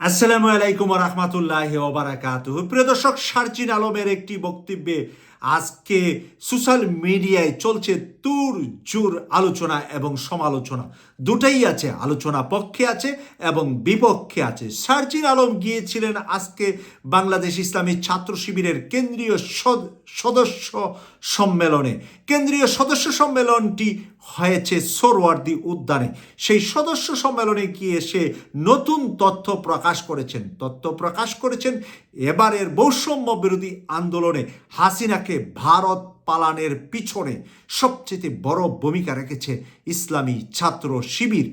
আসসালামু আলাইকুম রহমতুল্লাহ ওবরাকাত প্রিয় দর্শক শারচিন আলমের একটি বক্তব্যে আজকে সোশ্যাল মিডিয়ায় চলছে তুর জুর আলোচনা এবং সমালোচনা। দুটাই আছে, আলোচনা পক্ষে আছে এবং বিপক্ষে আছে। শারচিন আলম গিয়েছিলেন আজকে বাংলাদেশ ইসলামী ছাত্র শিবিরের কেন্দ্রীয় সদ- সদস্য সম্মেলনে। কেন্দ্রীয় সদস্য সম্মেলনটি হয়েছে সোরওয়ার্দি উদ্যানে। সেই সদস্য সম্মেলনে গিয়ে সে নতুন তথ্য প্রকাশ করেছেন। তথ্য প্রকাশ করেছেন এবারের বৈষম্য বিরোধী আন্দোলনে হাসিনাকে ভারত পালানের পিছনে সবচেয়ে বড় ভূমিকা রেখেছে ইসলামী ছাত্র শিবির।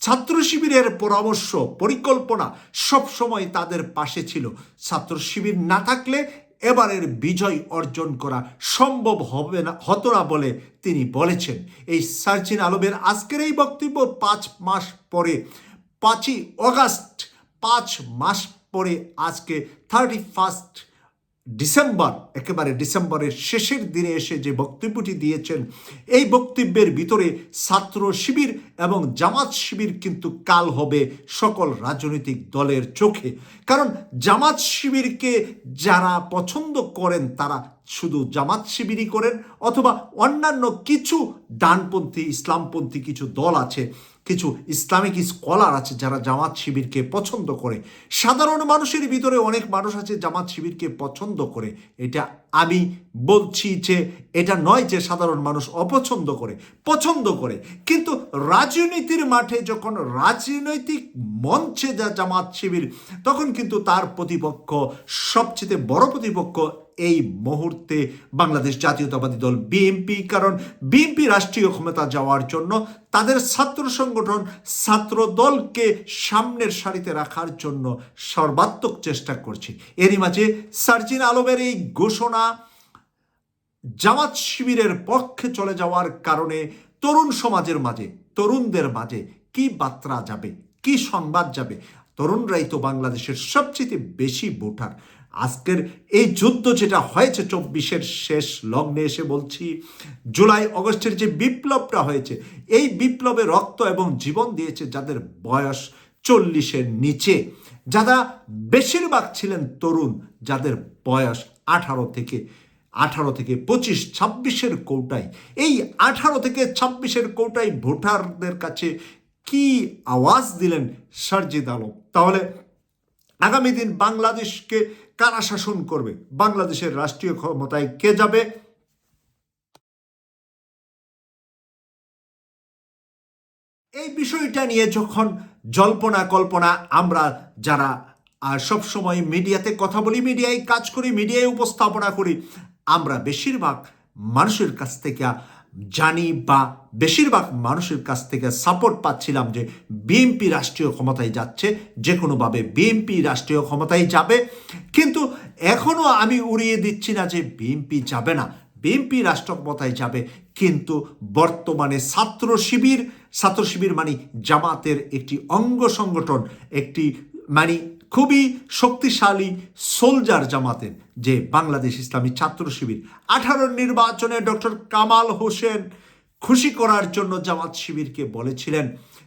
ছাত্র শিবিরের পরামর্শ, পরিকল্পনা সবসময় তাদের পাশে ছিল। ছাত্র শিবির না থাকলে এবারের বিজয় অর্জন করা সম্ভব হবে না, হতো না বলে তিনি বলেছেন। এই সার্জিন আলমের আজকের এই বক্তব্য পাঁচ মাস পরে, পাঁচই অগাস্ট, পাঁচ মাস পরে আজকে থার্টি ফার্স্ট ডিসেম্বর, একেবারে ডিসেম্বরের শেষের দিনে এসে যে বক্তব্যটি দিয়েছেন, এই বক্তব্যের ভিতরে ছাত্র শিবির এবং জামাত শিবির কিন্তু কাল হবে সকল রাজনৈতিক দলের চোখে। কারণ জামাত শিবিরকে যারা পছন্দ করেন, তারা শুধু জামাত শিবিরই করেন অথবা অন্যান্য কিছু ডানপন্থী, ইসলামপন্থী কিছু দল আছে। কিছু ইসলামিক স্কলার আছে যারা জামাত শিবিরকে পছন্দ করে। সাধারণ মানুষের ভিতরে অনেক মানুষ আছে জামাত শিবিরকে পছন্দ করে। এটা আমি বলছি যে এটা নয় যে সাধারণ মানুষ অপছন্দ করে, পছন্দ করে। কিন্তু রাজনীতির মাঠে যখন রাজনৈতিক মঞ্চে যা জামাত শিবির, তখন কিন্তু তার প্রতিপক্ষ, সবচেয়ে বড় প্রতিপক্ষ এই মুহূর্তে বাংলাদেশ জাতীয়তাবাদী দল বিএনপি। কারণ বিএনপি রাষ্ট্রীয় ক্ষমতা যাওয়ার জন্য তাদের ছাত্র সংগঠন ছাত্র দলকে সামনের সারিতে রাখার জন্য সর্বাত্মক চেষ্টা করছে। এরই মাঝে সার্জিন আলমের এই ঘোষণা জামাত শিবিরের পক্ষে চলে যাওয়ার কারণে তরুণ সমাজের মাঝে, তরুণদের মাঝে কি বার্তা যাবে, কি সংবাদ যাবে? তরুণরাই তো বাংলাদেশের সবচেয়ে বেশি ভোটার। আজকের এই যুদ্ধ যেটা হয়েছে চব্বিশের শেষ লগ্নে এসে বলছি, জুলাই অগস্টের যে বিপ্লবটা হয়েছে, এই বিপ্লবে রক্ত এবং জীবন দিয়েছে যাদের বয়স চল্লিশের নিচে। যারা বেশিরভাগ ছিলেন তরুণ, যাদের বয়স আঠারো থেকে আঠারো থেকে পঁচিশ, ছাব্বিশের কৌটায়। এই আঠারো থেকে ছাব্বিশের কৌটায় ভোটারদের কাছে কি আওয়াজ দিলেন সারজিদ আলম? তাহলে আগামী দিন বাংলাদেশকে কারা শাসন করবে? বাংলাদেশের রাষ্ট্রীয় ক্ষমতায় কে যাবে? এই বিষয়টা নিয়ে যখন জল্পনা কল্পনা, আমরা যারা আর সবসময় মিডিয়াতে কথা বলি, মিডিয়ায় কাজ করি, মিডিয়ায় উপস্থাপনা করি, আমরা বেশিরভাগ মানুষের কাছ থেকে জানি বা বেশিরভাগ মানুষের কাছ থেকে সাপোর্ট পাচ্ছিলাম যে বিএনপি রাষ্ট্রীয় ক্ষমতায় যাচ্ছে যে কোনোভাবে বিএনপি রাষ্ট্রীয় ক্ষমতায় যাবে। কিন্তু এখনও আমি উড়িয়ে দিচ্ছি না যে বিএনপি যাবে না। বিএনপি রাষ্ট্র ক্ষমতায় যাবে, কিন্তু বর্তমানে ছাত্র শিবির ছাত্র শিবির মানে জামাতের একটি অঙ্গ সংগঠন, একটি মানে খুবই শক্তিশালী সোলজার জামাতের যে বাংলাদেশ ইসলামী ছাত্র শিবির। আঠারোর নির্বাচনে ডক্টর কামাল হোসেন খুশি করার জন্য জামাত শিবিরকে বলেছিলেন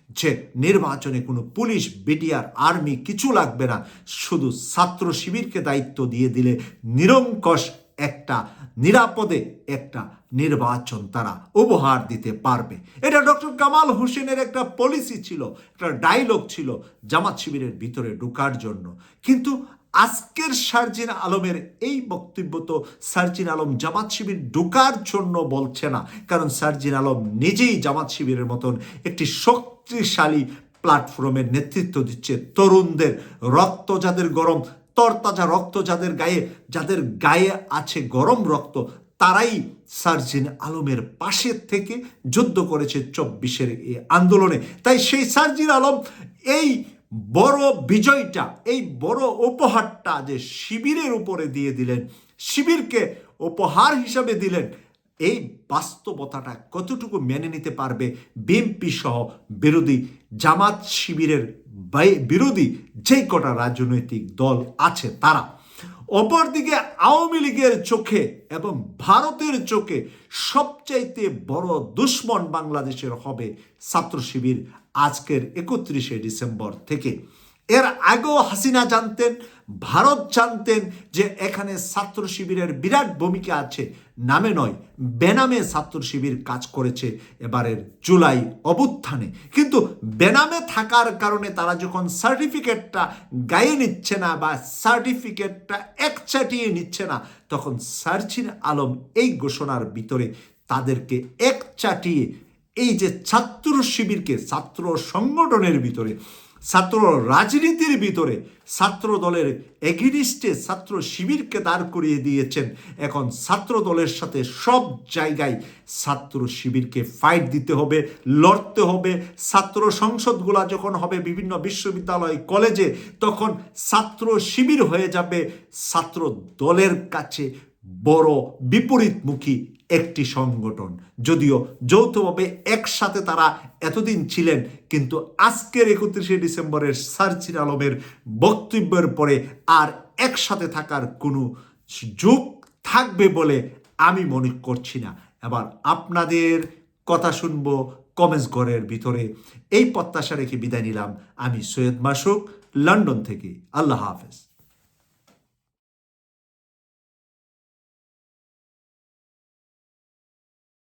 যে, নির্বাচনে কোনো পুলিশ, বিডিআর, আর্মি কিছু লাগবে না। শুধু ছাত্র শিবিরকে দায়িত্ব দিয়ে দিলে নিরঙ্কশ একটা, নিরাপদে একটা নির্বাচন তারা উপহার দিতে পারবে। এটা ডক্টর কামাল হোসেনের একটা পলিসি ছিল, একটা ডায়লগ ছিল জামাত শিবিরের ভিতরে ঢোকার জন্য। কিন্তু আজকের সার্জিন আলমের এই বক্তব্য তো সার্জিন আলম জামাত শিবির ঢোকার জন্য বলছে না, কারণ সার্জিন আলম নিজেই জামাত শিবিরের মতন একটি শক্তিশালী প্ল্যাটফর্মের নেতৃত্ব দিচ্ছে তরুণদের, রক্ত যাদের গরম তরতাজা রক্ত যাদের গায়ে যাদের গায়ে আছে গরম রক্ত, তারাই সার্জিন আলমের পাশে থেকে যুদ্ধ করেছে চব্বিশের এই আন্দোলনে। তাই সেই সার্জিন আলম এই বড় বিজয়টা, এই বড় উপহারটা যে শিবিরের উপরে দিয়ে দিলেন, শিবিরকে উপহার হিসাবে দিলেন এই বাস্তবতাটা কতটুকু মেনে নিতে পারবে বিএনপি সহ বিরোধী জামাত শিবিরের বিরোধী যে কটা রাজনৈতিক দল আছে তারা। অপরদিকে আওয়ামী লীগের চোখে এবং ভারতের চোখে সবচাইতে বড় দুশ্মন বাংলাদেশের হবে ছাত্র শিবির আজকের একত্রিশে ডিসেম্বর থেকে। এর আগেও হাসিনা জানতেন, ভারত জানতেন যে এখানে ছাত্র শিবিরের বিরাট ভূমিকা আছে নামে নয়, বেনামে ছাত্র শিবির কাজ করেছে এবারের জুলাই অবুত্থানে কিন্তু বেনামে থাকার কারণে তারা যখন সার্টিফিকেটটা গায়ে নিচ্ছে না বা সার্টিফিকেটটা একচাটিয়ে নিচ্ছে না, তখন সার্চিন আলম এই ঘোষণার ভিতরে তাদেরকে এক চাটিয়ে এই যে ছাত্র শিবিরকে, ছাত্র সংগঠনের ভিতরে ছাত্র রাজনীতির ভিতরে ছাত্র দলের এগিনিস্টে ছাত্র শিবিরকে দাঁড় করিয়ে দিয়েছেন। এখন ছাত্র দলের সাথে সব জায়গায় ছাত্র শিবিরকে ফাইট দিতে হবে, লড়তে হবে। ছাত্র সংসদগুলা যখন হবে, বিভিন্ন বিশ্ববিদ্যালয়, কলেজে, তখন ছাত্র শিবির হয়ে যাবে। ছাত্র দলের কাছে বড় বিপরীতমুখী একটি সংগঠন। যদিও যৌথভাবে একসাথে তারা এতদিন ছিলেন, কিন্তু আজকের একত্রিশে ডিসেম্বরের সার্চিন আলমের বক্তব্যের পরে আর একসাথে থাকার কোনো যুগ থাকবে বলে আমি মনে করছি না। এবার আপনাদের কথা শুনব কমেন্টস ঘরের ভিতরে। এই প্রত্যাশা রেখে বিদায় নিলাম আমি সৈয়দ মাসুক, লন্ডন থেকে। আল্লাহ হাফেজ।